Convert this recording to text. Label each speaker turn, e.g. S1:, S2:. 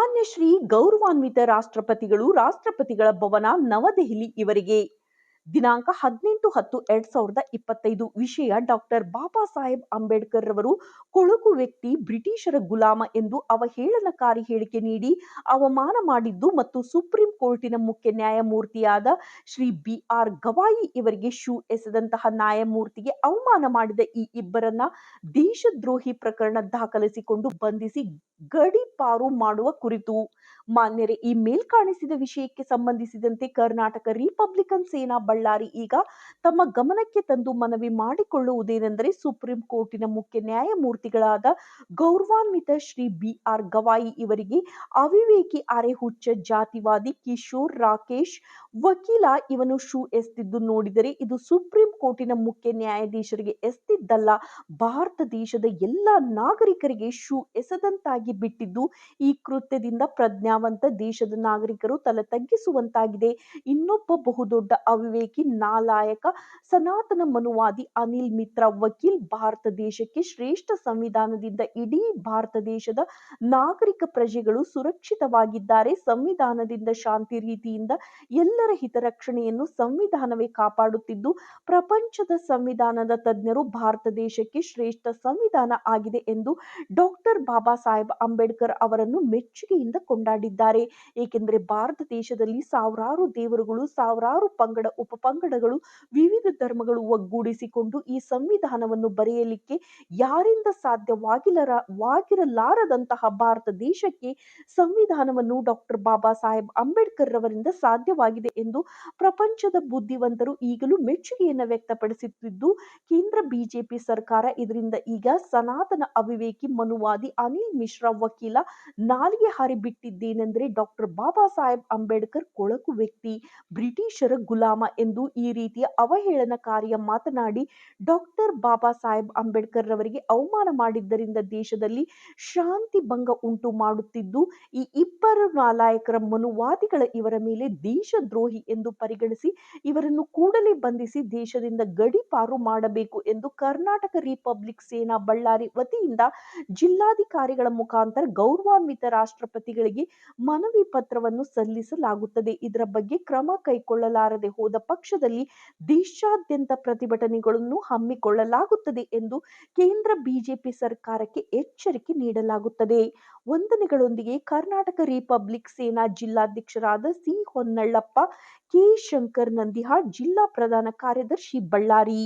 S1: ಸನ್ಮಾನ್ಯ ಶ್ರೀ ಗೌರವಾನ್ವಿತ ರಾಷ್ಟ್ರಪತಿಗಳು ರಾಷ್ಟ್ರಪತಿಗಳ ಭವನ ನವದೆಹಲಿ ಇವರಿಗೆ. ದಿನಾಂಕ ಹದಿನೆಂಟು ಹತ್ತು, ಎರಡ್ ಸಾವಿರದ ಇಪ್ಪತ್ತೈದು. ವಿಷಯ ಡಾಕ್ಟರ್ ಬಾಬಾ ಸಾಹೇಬ್ ಅಂಬೇಡ್ಕರ್ ರವರು, ಕೊಳಕು ವ್ಯಕ್ತಿ ಬ್ರಿಟಿಷರ ಗುಲಾಮ ಎಂದು ಅವಹೇಳನಕಾರಿ ಹೇಳಿಕೆ ನೀಡಿ ಅವಮಾನ ಮಾಡಿದ್ದು ಮತ್ತು ಸುಪ್ರೀಂ ಕೋರ್ಟಿನ ಮುಖ್ಯ ನ್ಯಾಯಮೂರ್ತಿಯಾದ ಶ್ರೀ ಬಿ. ಆರ್. ಗವಾಯಿ ಇವರಿಗೆ ಶೂ ಎಸೆದಂತಹ ನ್ಯಾಯಮೂರ್ತಿಗೆ ಅವಮಾನ ಮಾಡಿದ ಈ ಇಬ್ಬರನ್ನ ದೇಶದ್ರೋಹಿ ಪ್ರಕರಣ ದಾಖಲಿಸಿಕೊಂಡು ಬಂಧಿಸಿ ಗಡಿಪಾರು ಮಾಡುವ ಕುರಿತು ಮಾನ್ಯರೇ, ಈ ಮೇಲ್ಕಾಣಿಸಿದ ವಿಷಯಕ್ಕೆ ಸಂಬಂಧಿಸಿದಂತೆ ಕರ್ನಾಟಕ ರಿಪಬ್ಲಿಕನ್ ಸೇನಾ ಬಳ್ಳಾರಿ ಈಗ ತಮ್ಮ ಗಮನಕ್ಕೆ ತಂದು ಮನವಿ ಮಾಡಿಕೊಳ್ಳುವುದೇನೆಂದರೆ ಸುಪ್ರೀಂ ಕೋರ್ಟಿನ ಮುಖ್ಯ ನ್ಯಾಯಮೂರ್ತಿಗಳಾದ ಗೌರವಾನ್ವಿತ ಶ್ರೀ ಬಿ ಆರ್ ಗವಾಯಿ ಇವರಿಗೆ ಅವಿವೇಕಿ ಅರೆ ಹುಚ್ಚ ಜಾತಿವಾದಿ ಕಿಶೋರ್ ರಾಕೇಶ್ ವಕೀಲ ಇವನು ಶೂ ಎಸ್ತಿದ್ದು ನೋಡಿದರೆ ಇದು ಸುಪ್ರೀಂ ಕೋರ್ಟಿನ ಮುಖ್ಯ ನ್ಯಾಯಾಧೀಶರಿಗೆ ಎಸ್ತಿದ್ದಲ್ಲ. ಭಾರತ ದೇಶದ ಎಲ್ಲ ನಾಗರಿಕರಿಗೆ ಶೂ ಎಸೆದಂತಾಗಿ ಬಿಟ್ಟಿದ್ದು ಈ ಕೃತ್ಯದಿಂದ ಪ್ರಜ್ಞಾವಂತ ದೇಶದ ನಾಗರಿಕರು ತಲೆ ತಗ್ಗಿಸುವಂತಾಗಿದೆ. ಇನ್ನೊಬ್ಬ ಬಹುದೊಡ್ಡ ಅವಿವೇಕಿ, ನಾಲಾಯಕ, ಸನಾತನ ಮನುವಾದಿ, ಅನಿಲ್ ಮಿತ್ರ, ವಕೀಲ್ ಭಾರತ ದೇಶಕ್ಕೆ ಶ್ರೇಷ್ಠ ಸಂವಿಧಾನದಿಂದ ಇಡೀ ಭಾರತ ದೇಶದ ನಾಗರಿಕ ಪ್ರಜೆಗಳು ಸುರಕ್ಷಿತವಾಗಿದ್ದಾರೆ. ಸಂವಿಧಾನದಿಂದ ಶಾಂತಿ ರೀತಿಯಿಂದ ಎಲ್ಲರ ಹಿತರಕ್ಷಣೆಯನ್ನು ಸಂವಿಧಾನವೇ ಕಾಪಾಡುತ್ತಿದ್ದು, ಪ್ರಪಂಚದ ಸಂವಿಧಾನದ ತಜ್ಞರು ಭಾರತ ದೇಶಕ್ಕೆ ಶ್ರೇಷ್ಠ ಸಂವಿಧಾನ ಆಗಿದೆ ಎಂದು ಡಾಕ್ಟರ್ ಬಾಬಾ ಸಾಹೇಬ್ ಅಂಬೇಡ್ಕರ್ ಅವರನ್ನು ಮೆಚ್ಚುಗೆಯಿಂದ ಕೊಂಡಾಡಿದ್ದಾರೆ ಏಕೆಂದರೆ ಭಾರತ ದೇಶದಲ್ಲಿ ಸಾವಿರಾರು ದೇವರುಗಳು, ಸಾವಿರಾರು ಪಂಗಡ, ಉಪಪಂಗಡಗಳು ವಿವಿಧ ಧರ್ಮಗಳು ಒಗ್ಗೂಡಿಸಿಕೊಂಡು ಈ ಸಂವಿಧಾನವನ್ನು ಬರೆಯಲಿಕ್ಕೆ ಯಾರಿಂದ ಸಾಧ್ಯವಾಗಿಲ್ಲರ ವಾಗಿರಲಾರದಂತಹ ಭಾರತ ದೇಶಕ್ಕೆ ಸಂವಿಧಾನವನ್ನು ಡಾಕ್ಟರ್ ಬಾಬಾ ಸಾಹೇಬ್ ಅಂಬೇಡ್ಕರ್ ರವರಿಂದ ಸಾಧ್ಯವಾಗಿದೆ ಎಂದು ಪ್ರಪಂಚದ ಬುದ್ಧಿವಂತರು ಈಗಲೂ ಮೆಚ್ಚುಗೆಯನ್ನು ವ್ಯಕ್ತಪಡಿಸುತ್ತಿದ್ದು, ಕೇಂದ್ರ ಬಿಜೆಪಿ ಸರ್ಕಾರ ಇದರಿಂದ ಈಗ ಸನಾತನ ಅವಿವೇಕಿ ಮನುವಾದಿ ಅನಿಲ್ ಮಿಶ್ರಾ ವಕೀಲ ನಾಲಿಗೆ ಹಾರಿಬಿಟ್ಟಿದ್ದೇನೆಂದರೆ ಡಾಕ್ಟರ್ ಬಾಬಾ ಸಾಹೇಬ್ ಅಂಬೇಡ್ಕರ್ ಕೊಳಕು ವ್ಯಕ್ತಿ, ಬ್ರಿಟಿಷರ ಗುಲಾಮ ಎಂದು ಈ ರೀತಿಯ ಅವಹೇಳನಕಾರಿಯ ಮಾತನಾಡಿ ಡಾಕ್ಟರ್ ಬಾಬಾ ಸಾಹೇಬ್ ಅಂಬೇಡ್ಕರ್ ರವರಿಗೆ ಅವಮಾನ ಮಾಡಿದ್ದರಿಂದ ದೇಶದಲ್ಲಿ ಶಾಂತಿ ಭಂಗ ಉಂಟು ಮಾಡುತ್ತಿದ್ದು, ಈ ಇಬ್ಬರು ನಾಲಾಯಕರ ಮನುವಾದಿಗಳ ಇವರ ಮೇಲೆ ದೇಶದ್ರೋಹಿ ಎಂದು ಪರಿಗಣಿಸಿ ಇವರನ್ನು ಕೂಡಲೇ ಬಂಧಿಸಿ ದೇಶದಿಂದ ಗಡಿಪಾರು ಮಾಡಬೇಕು ಎಂದು ಕರ್ನಾಟಕ ರಿಪಬ್ಲಿಕ್ ಸೇನಾ ಬಳ್ಳಾರಿ ವತಿಯಿಂದ ಜಿಲ್ಲಾಧಿಕಾರಿಗಳ ಮುಖಾಂತರ ಗೌರವಾನ್ವಿತ ರಾಷ್ಟ್ರಪತಿಗಳಿಗೆ ಮನವಿ ಪತ್ರವನ್ನು ಸಲ್ಲಿಸಲಾಗುತ್ತದೆ. ಇದರ ಬಗ್ಗೆ ಕ್ರಮ ಕೈಗೊಳ್ಳಲಾರದೆ ಹೋದ ಪಕ್ಷದಲ್ಲಿ ದೇಶಾದ್ಯಂತ ಪ್ರತಿಭಟನೆಗಳನ್ನು ಹಮ್ಮಿಕೊಳ್ಳಲಾಗುತ್ತದೆ ಎಂದು ಕೇಂದ್ರ ಬಿಜೆಪಿ ಸರ್ಕಾರಕ್ಕೆ ಎಚ್ಚರಿಕೆ ನೀಡಲಾಗುತ್ತದೆ. ವಂದನೆಗಳೊಂದಿಗೆ ಕರ್ನಾಟಕ ರಿಪಬ್ಲಿಕ್ ಸೇನಾ ಜಿಲ್ಲಾಧ್ಯಕ್ಷರಾದ ಸಿ. ಹೊನ್ನಳ್ಳಪ್ಪ, ಕೆ. ಶಂಕರ್ ನಂದಿಹಾಳ್, ಜಿಲ್ಲಾ ಪ್ರಧಾನ ಕಾರ್ಯದರ್ಶಿ ಬಳ್ಳಾರಿ.